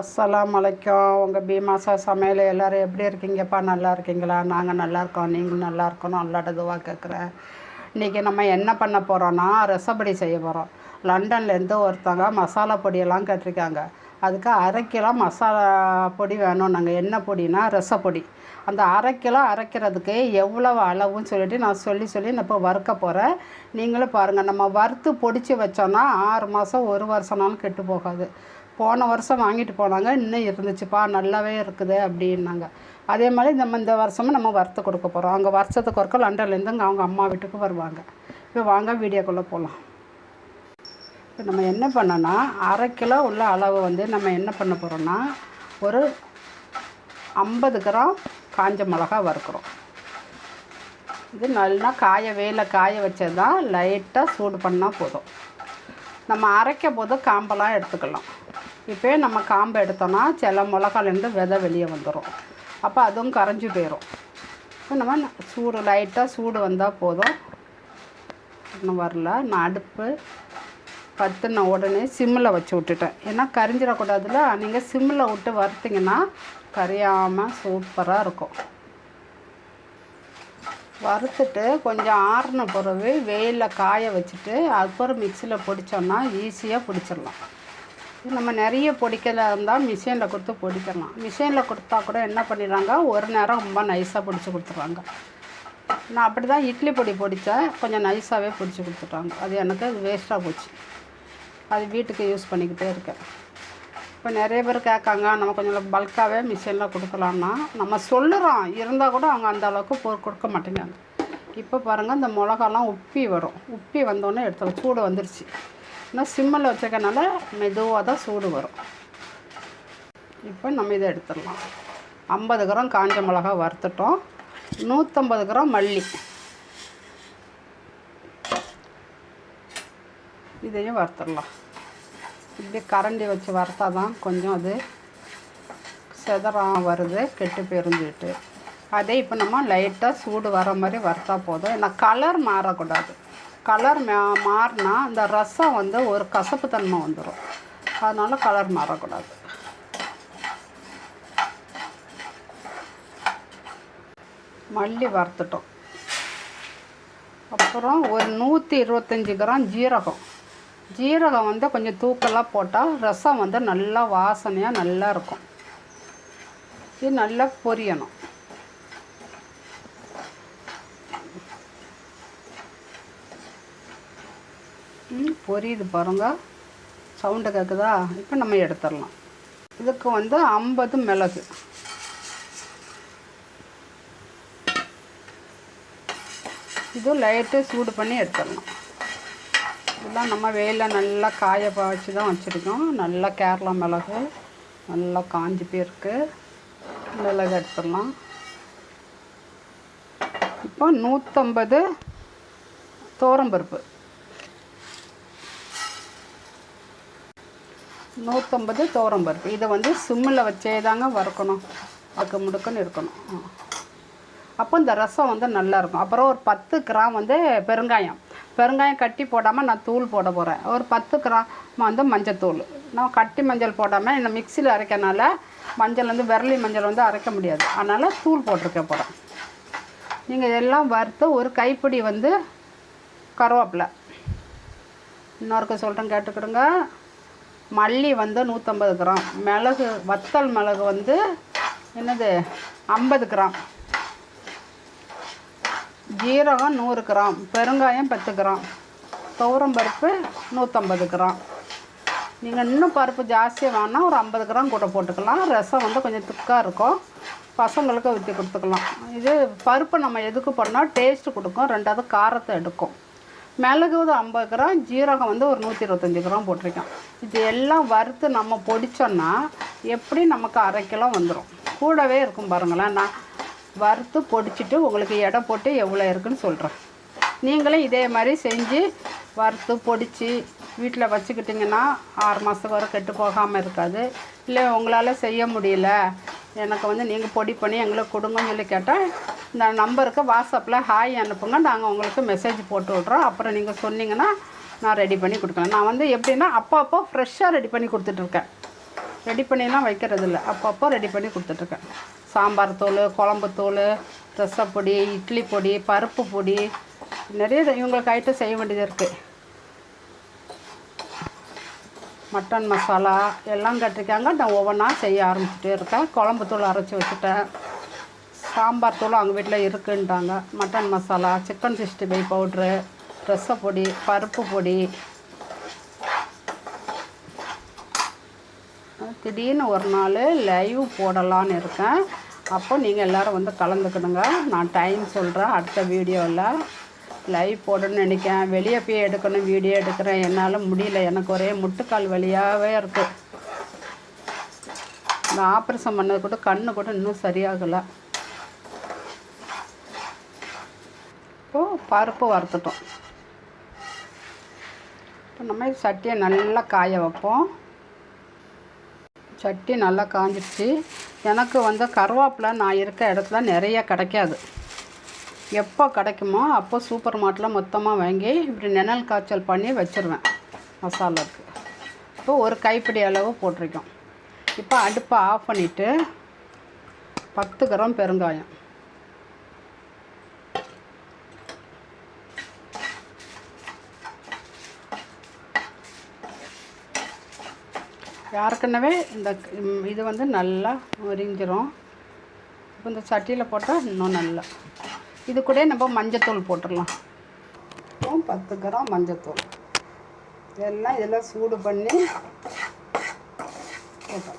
அஸ்ஸலாம் வலைக்கம் உங்கள் பீமாசா சமையல் எல்லோரும் எப்படி இருக்கீங்கப்பா? நல்லா இருக்கீங்களா? நாங்கள் நல்லா இருக்கோம். நீங்களும் நல்லா இருக்கணும். நல்லாட்ட கேட்குறேன் இன்றைக்கி நம்ம என்ன பண்ண போகிறோன்னா ரசப்படி செய்ய போகிறோம் லண்டன்லேருந்து ஒருத்தவங்க மசாலா பொடியெல்லாம் கேட்டிருக்காங்க. அதுக்கு அரை கிலோ மசாலா பொடி வேணும். நாங்கள் என்ன பொடினா ரசப்பொடி. அந்த அரை கிலோ அரைக்கிறதுக்கு எவ்வளவு அளவுன்னு சொல்லிட்டு நான் சொல்லி சொல்லி நான் இப்போ வறுக்க போகிறேன் நீங்களும் பாருங்கள் நம்ம வறுத்து பொடிச்சு வச்சோன்னா ஆறு மாதம் ஒரு வருஷம்னாலும் கெட்டு போகாது. போன வருஷம் வாங்கிட்டு போனாங்க இன்னும் இருந்துச்சுப்பா நல்லாவே இருக்குது அப்படின்னாங்க. அதே மாதிரி நம்ம இந்த வருஷமும் நம்ம வறுத்து கொடுக்க போகிறோம் அங்கே வருஷத்துக்கு ஒருக்க லண்டன்லேருந்து அங்கே அவங்க அம்மா வீட்டுக்கு வருவாங்க. இப்போ வாங்க வீடியோக்குள்ளே போகலாம் இப்போ நம்ம என்ன பண்ணோன்னா அரை கிலோ உள்ள அளவு வந்து நம்ம என்ன பண்ண போகிறோன்னா ஒரு ஐம்பது கிராம் காஞ்ச மிளகா வறுக்கிறோம். இது நல்லா காய வெயிலில் காய வச்சது தான் லைட்டாக சூடு பண்ணால் போதும். நம்ம அரைக்க போது காம்பெல்லாம் எடுத்துக்கலாம். இப்போ நம்ம காம்பை எடுத்தோன்னா சில மிளகாலேருந்து விதை வெளியே வந்துடும் அப்போ அதுவும் கரைஞ்சி போயிடும் நம்ம சூடு லைட்டாக சூடு வந்தால் போதும். இன்னும் வரல. நான் அடுப்பு பத்துன உடனே சிம்மில் வச்சு விட்டுட்டேன். ஏன்னா கரிஞ்சிடக்கூடாதுல நீங்கள் சிம்மில் விட்டு வறுத்திங்கன்னா கரையாமல் சூப்பராக இருக்கும். வறுத்துட்டு கொஞ்சம் ஆறின பிறகு வெயிலில் காய வச்சுட்டு அதுக்கப்புறம் மிக்சியில் பிடிச்சோன்னா ஈஸியாக பிடிச்சிடலாம். நம்ம நிறைய பொடிக்கல இருந்தால் மிஷினில் கொடுத்து பொடிக்கலாம். மிஷினில் கொடுத்தா கூட என்ன பண்ணிடுறாங்க? ஒரு நேரம் ரொம்ப நைஸாக பிடிச்சி கொடுத்துட்றாங்க. நான் அப்படி தான் இட்லி பொடி பொடித்தேன். கொஞ்சம் நைஸாகவே பிடிச்சி கொடுத்துட்டாங்க. அது எனக்கு அது வேஸ்ட்டாக போச்சு. அது வீட்டுக்கு யூஸ் பண்ணிக்கிட்டே இருக்கேன். இப்போ நிறைய பேர் கேட்காங்க நம்ம கொஞ்சம் பல்காகவே மிஷினில் கொடுக்கலான்னா நம்ம சொல்லுறோம். இருந்தால் கூட அவங்க அந்த அளவுக்கு போ கொடுக்க மாட்டேங்கிறாங்க. இப்போ பாருங்கள் இந்த மிளகாலாம் உப்பி வரும். உப்பி வந்தோடனே எடுத்துக்கலாம் சூடு வந்துருச்சு. இன்னும் சிம்மில் வச்சுக்கனால மெதுவாக தான் சூடு வரும். இப்போ நம்ம இதை எடுத்துடலாம். ஐம்பது கிராம் காஞ்ச மிளகா வறுத்துட்டோம். நூற்றம்பது கிராம் மல்லி. இதையும் வறுத்துடலாம். இப்படி கரண்டி வச்சு வறுத்தா தான் கொஞ்சம் அது செதறம் வருது கெட்டு பெருந்துட்டு அதே இப்போ நம்ம லைட்டாக சூடு வர மாதிரி வறுத்தா போதும். ஏன்னா கலர் மாறக்கூடாது. கலர் மா மாறினா அந்த ரசம் வந்து ஒரு கசப்பு தன்மை வந்துடும் அதனால் கலர் மாறக்கூடாது. மல்லி வறுத்துட்டோம். அப்புறம் ஒரு நூற்றி இருபத்தஞ்சி கிராம் ஜீரகம். ஜீரகம் வந்து கொஞ்சம் தூக்கலாக போட்டால் ரசம் வந்து நல்லா வாசனையாக நல்லா இருக்கும். இது நல்லா பொரியணும் ம் பொரியுது பாருங்க. சவுண்டு கேட்குதா இப்போ நம்ம எடுத்துடலாம். இதுக்கு வந்து ஐம்பது மிளகு. இது லைட்டு சூடு பண்ணி எடுத்துடலாம். இதெல்லாம் நம்ம வெயிலில் நல்லா காய பாய்ச்சி தான் வச்சுருக்கோம். நல்லா கேரளா மிளகு. நல்லா காஞ்சி போயிருக்கு. மிளகு எடுத்துடலாம். இப்போ நூற்றம்பது தோரம்பருப்பு நூற்றம்பது பருப்பு. இதை வந்து சிம்மில் வச்சே தாங்க வறுக்கணும். அதுக்கு முடுக்குன்னு இருக்கணும். அப்போ இந்த ரசம் வந்து நல்லாயிருக்கும். அப்புறம் ஒரு பத்து கிராம் வந்து பெருங்காயம். பெருங்காயம் கட்டி போடாமல் நான் தூள் போட போகிறேன் ஒரு பத்து கிராம் வந்து மஞ்சத்தூள் நான் கட்டி மஞ்சள் போடாமல் இந்த மிக்சியில் அரைக்கனால மஞ்சள் வந்து விரலி மஞ்சள் வந்து அரைக்க முடியாது. அதனால் தூள் போட்டிருக்க போகிறேன் நீங்கள் எல்லாம் வறுத்து ஒரு கைப்பிடி வந்து கருவேப்பிலை. இன்னொருக்கு சொல்கிறேன் கேட்டுக்கிடுங்க. மல்லி வந்து நூற்றம்பது கிராம். மிளகு வத்தல் மிளகு வந்து என்னது? ஐம்பது கிராம். ஜீரகம் நூறு கிராம். பெருங்காயம் பத்து கிராம். துவரம் பருப்பு நூற்றம்பது கிராம். நீங்கள் இன்னும் பருப்பு ஜாஸ்தியாக வேணால் ஒரு ஐம்பது கிராம் கூட போட்டுக்கலாம். ரசம் வந்து கொஞ்சம் திக்காக இருக்கும். பசங்களுக்கு ஊற்றி கொடுத்துக்கலாம். இது பருப்பு நம்ம எதுக்கு பண்ணால் டேஸ்ட்டு கொடுக்கும். ரெண்டாவது காரத்தை எடுக்கும். மிளகு வந்து ஐம்பது கிராம் ஜீரகம் வந்து ஒரு நூற்றி இருபத்தஞ்சி கிராம் போட்டிருக்கேன். இது எல்லாம் வறுத்து நம்ம பொடிச்சோன்னா எப்படி நமக்கு அரை கிலோ வந்துடும் கூடவே இருக்கும் பாருங்களேன். நான் வறுத்து பொடிச்சிட்டு உங்களுக்கு எடை போட்டு எவ்வளோ இருக்குன்னு சொல்கிறேன் நீங்களும் இதே மாதிரி செஞ்சு வறுத்து பொடிச்சு வீட்டில் வச்சுக்கிட்டிங்கன்னா ஆறு மாதத்துக்கு வரை கெட்டு போகாமல் இருக்காது. இல்லை உங்களால் செய்ய முடியல. எனக்கு வந்து நீங்கள் பொடி பண்ணி எங்களுக்கு கொடுங்கன்னு சொல்லி கேட்டால் இந்த நம்பருக்கு வாட்ஸ்அப்பில் ஹாய் அனுப்புங்க. நாங்கள் உங்களுக்கு மெசேஜ் போட்டு விட்றோம். அப்புறம் நீங்கள் சொன்னீங்கன்னா நான் ரெடி பண்ணி கொடுக்குறேன் நான் வந்து எப்படின்னா அப்பப்போ ஃப்ரெஷ்ஷாக ரெடி பண்ணி கொடுத்துட்ருக்கேன் ரெடி பண்ணிலாம் வைக்கிறது இல்லை. அப்பப்போ ரெடி பண்ணி கொடுத்துட்ருக்கேன் சாம்பார் தூள் குழம்பு தூள் ரசப்பொடி இட்லி பொடி பருப்பு பொடி நிறைய இவங்களுக்கு ஐட்டம் செய்ய வேண்டியது இருக்குது மட்டன் மசாலா எல்லாம் கட்டிருக்காங்க. நான் ஒவ்வொன்றா செய்ய ஆரம்பிச்சிட்டே இருக்கேன். குழம்பு தூள் அரைச்சி வச்சுட்டேன். சாம்பார் தூள் அவங்க வீட்டில் இருக்குன்ட்டாங்க mutton masala chicken sixty five powder பொடி பருப்பு பொடி. திடீர்னு ஒரு நாள் லைவ் போடலான்னு இருக்கேன். அப்போ நீங்கள் எல்லோரும் வந்து கலந்துக்கணுங்க. நான் டைம் சொல்கிறேன் அடுத்த வீடியோவில் லைவ் போடணும்னு நினைக்கேன் வெளியே போய் எடுக்கணும் வீடியோ எடுக்கிறேன். என்னால் முடியல. எனக்கு ஒரே முட்டுக்கால் வழியாகவே இருக்குது இந்த ஆப்ரேஷன் பண்ணது கூட கண்ணு கூட இன்னும் சரியாகலை. இப்போது பருப்பு வறுத்துட்டோம். இப்போ நம்ம சட்டியை நல்லா காய வைப்போம். சட்டி நல்லா காஞ்சிடுச்சு எனக்கு வந்து கருவேப்பிலை நான் இருக்க இடத்துல நிறைய கிடைக்காது. எப்போ கிடைக்குமோ அப்போ சூப்பர் மார்ட்டில் மொத்தமாக வாங்கி இப்படி நிழல் காய்ச்சல் பண்ணி வச்சுருவேன். மசாலாவுக்கு இப்போ ஒரு கைப்பிடி அளவு போட்டிருக்கோம். இப்போ அடுப்பை ஆஃப் பண்ணிவிட்டு பத்து கிராம் பெருங்காயம். யாருக்குன்னவே இந்த இது வந்து நல்லா உறிஞ்சிரும். இப்போ இந்த சட்டியில் போட்டால் இன்னும் நல்லா. இது கூட நம்ம மஞ்சத்தூள் போட்டுடலாம். பத்து கிராம் மஞ்சத்தூள். இதெல்லாம் இதெல்லாம் சூடு பண்ணி போட்டோம்.